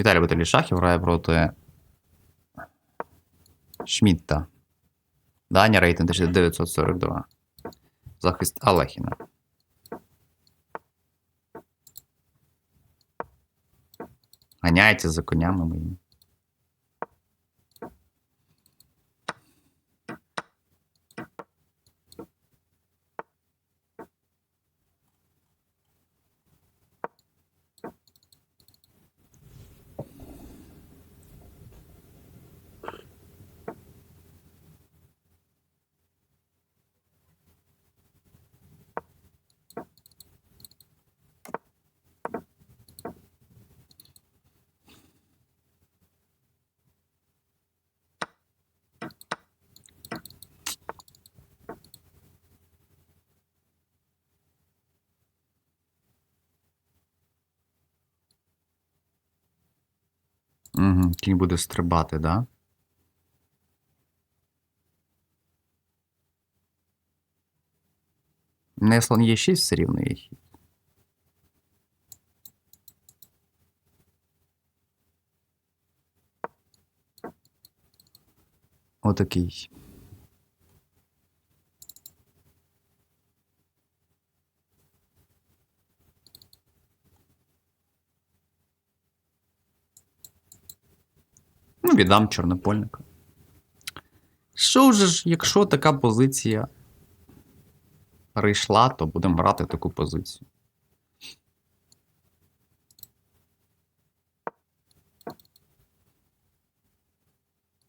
Віталій Баталій Шахів грає проти Шмітта. Даня рейтинг 1942. Захист Алехіна. Ганяється за конями моїми. Угу, кінь буде стрибати, да? Не слон є 6 все рівно є хід. Отакий. Ну, віддам чорнопольника. Що ж, якщо така позиція прийшла, то будемо брати таку позицію.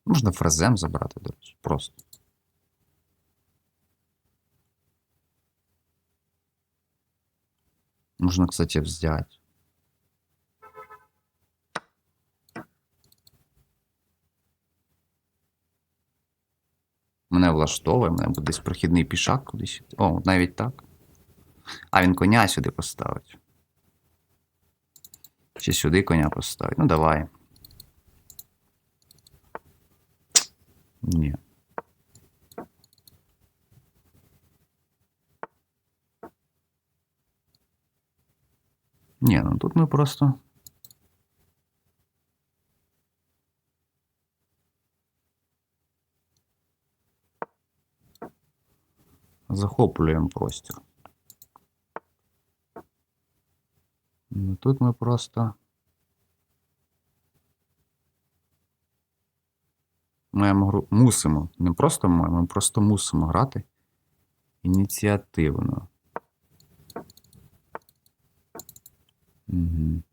Можна фрезем забрати, до речі, просто. Можна, кстати, взяти. Мене влаштовує, мене буде десь прохідний пішак кудись. О, навіть так. А він коня сюди поставить. Чи сюди коня поставить? Ну, давай. Ні. Ні, ну тут ми просто. Захоплюємо простір. Тут ми просто. Маємо гру... мусимо. Не просто маємо, ми просто мусимо грати ініціативно. Угу.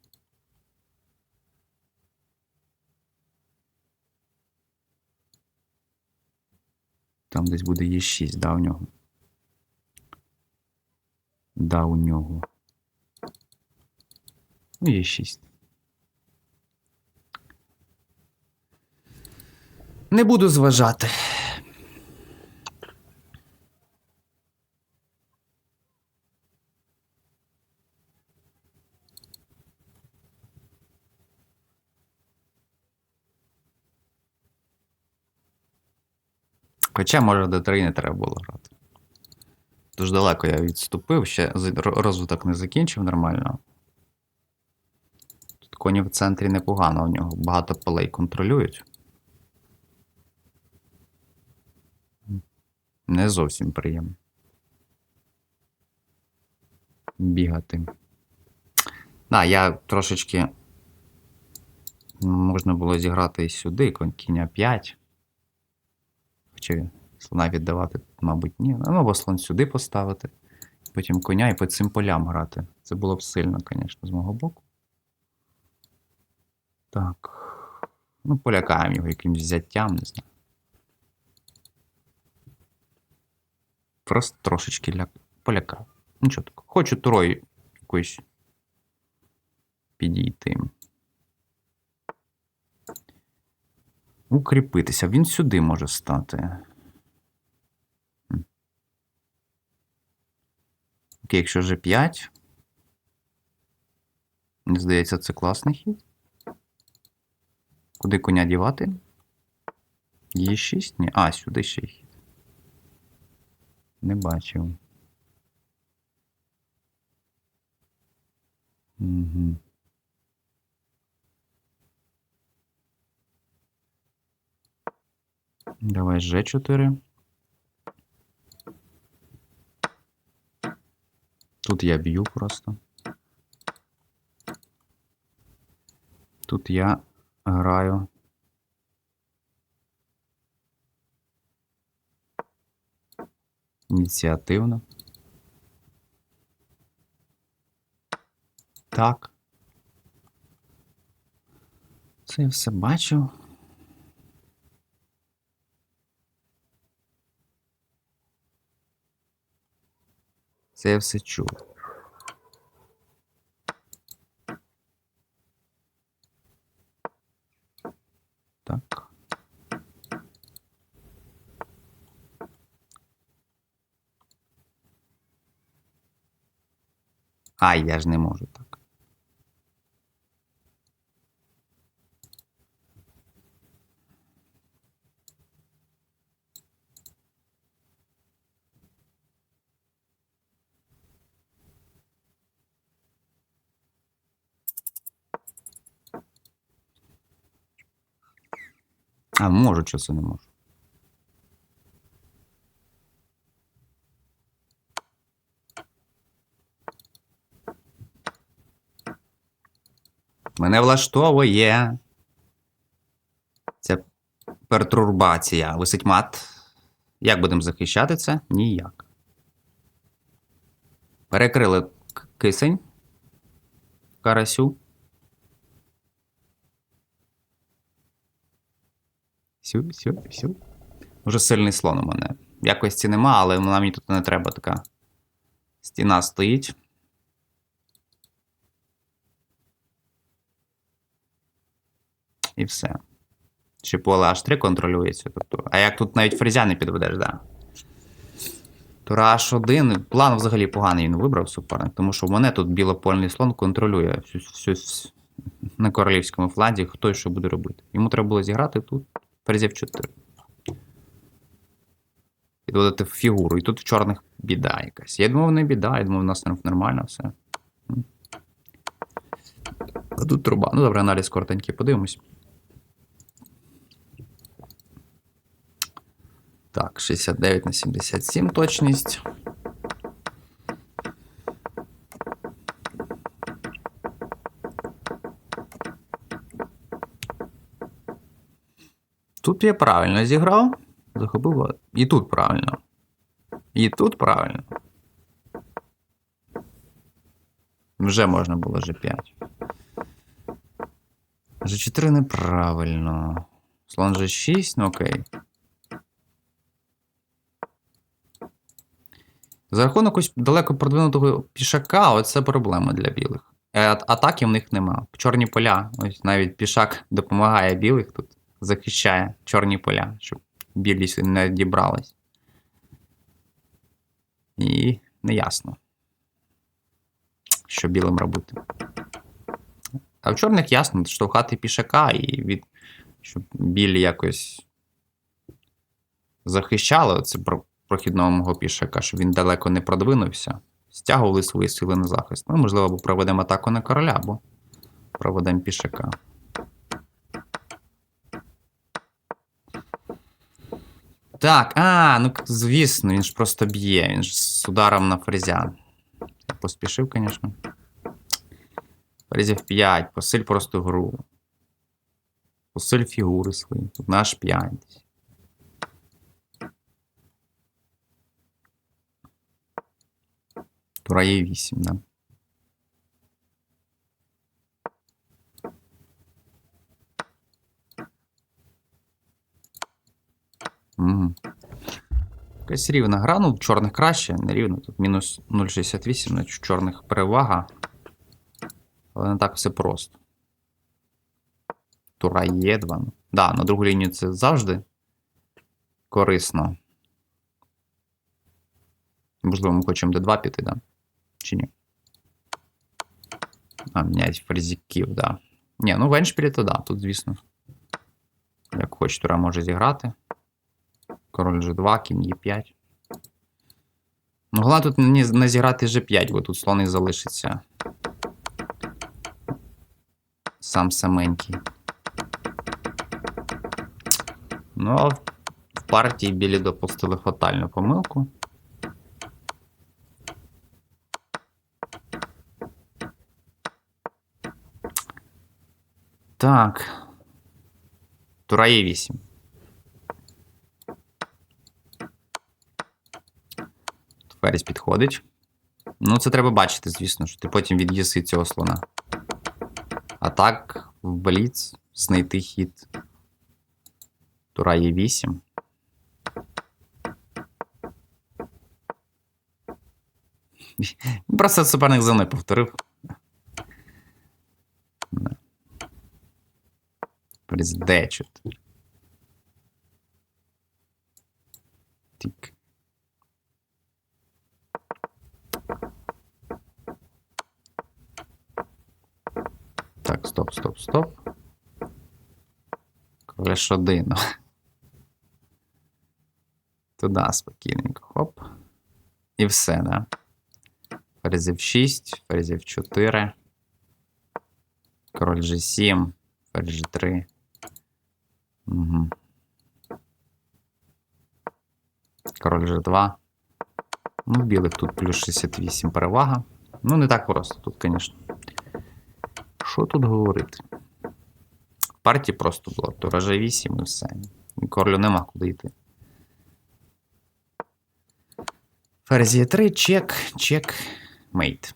Там десь буде Е6, да, у нього. Да, у нього. Ну, є 6. Не буду зважати. Хоча, може, до 3 не треба було грати. Дуже далеко я відступив, ще розвиток не закінчив нормально. Тут коні в центрі непогано, у нього багато полей контролюють. Не зовсім приємно. Бігати. Да, я трошечки. Можна було зіграти і сюди, кон- кінь 5. Хоча слона віддавати, мабуть, ні. Ну, або слон сюди поставити, потім коня і по цим полям грати. Це було б сильно, звісно, з мого боку. Так. Ну, полякаємо його якимось взяттям, не знаю. Просто трошечки ля... полякав. Нічого такого. Хочу турою якоюсь підійти. Укріпитися. Він сюди може стати. Окей, якщо вже 5. Мені здається, це класний хід. Куди коня дівати? Є 6? Ні. А, сюди ще хід. Не бачив. Угу. Давай G4. Тут я б'ю просто. Тут я граю. Ініціативно. Так. Це я все бачу. Це я все чув. Так. Ай, я ж не можу так. А, можу, що це не можу. Мене влаштовує. Це пертурбація. Висить мат. Як будемо захищати це? Ніяк. Перекрили кисень. Карасю. Сю, сю, сю. Уже сильний слон у мене. Якості нема, але вона мені тут не треба така. Стіна стоїть. І все. Чи поле H3 контролюється. Тобто, а як тут навіть фрезя не підведеш, да. Тура H1, план взагалі поганий він вибрав суперник, тому що в мене тут білопольний слон контролює всю, всю, всю, на королівському фланзі, хто що буде робити. Йому треба було зіграти тут ферзів 4. Підводити в фігуру. І тут в чорних біда якась. Я думав, не біда, я думав, у нас нормально все. А тут труба. Ну, добре, аналіз коротенький, подивимось. Так, 69 на 77 точність. Тут я правильно зіграв. Захопив. І тут правильно. І тут правильно. Вже можна було G5. G4 неправильно. Слон G6, ну окей. За рахунок ось далеко продвинутого пішака, оце проблема для білих. Е, Атаки в них нема. Чорні поля. Ось навіть пішак допомагає білих тут, захищає чорні поля, щоб білі сюди не дібрались. І неясно, що білим робити. А в чорних ясно, штовхати пішака і від. щоб білі якось захищали це прохідного мого пішака, щоб він далеко не продвинувся. Стягували свої сили на захист. Ну, можливо, або проведемо атаку на короля, або проведемо пішака. Так, а, ну звісно, він ж просто б'є, він ж з ударом на фрезя. Поспішив, звісно. Фрезів 5, посиль просто гру. Посиль фігури свої. Тут наш 5. Тура є 8, да. Угу. Якась рівна гра, ну чорних краще, не рівно. Тут мінус 0,68, значить чорних перевага. Але не так все просто. Тура є 2. Да, на другу лінію це завжди корисно. Можливо, ми хочемо d2 піти, да? Чи ні? А, міняють фрезіків, да. Ні, ну в то да, тут, звісно. Як хоч тура може зіграти. Король G2, кінь Е5. Ну, Могла тут не зіграти G5, бо тут слон і залишиться. Сам саменький. Ну, а в партії білі допустили фатальну помилку. Так. Тура Е8. Ферріс підходить. Ну, це треба бачити, звісно, що ти потім від'їси цього слона. А так, в бліц знайти хід. Тура є 8. Просто суперник за мною повторив. Пріз d 4 Так, стоп, стоп, стоп. Лиш один. Туди спокійненько. Хоп. І все, да? Ферзів 6, ферзів 4. Король G7, ферзь G3. Угу. Король G2. Ну, білих тут плюс 68 перевага. Ну, не так просто тут, звісно. Що тут говорити? В партії просто була, то G8 і все. Корлю нема куди йти. Ферзі 3, чек, чек, мейт.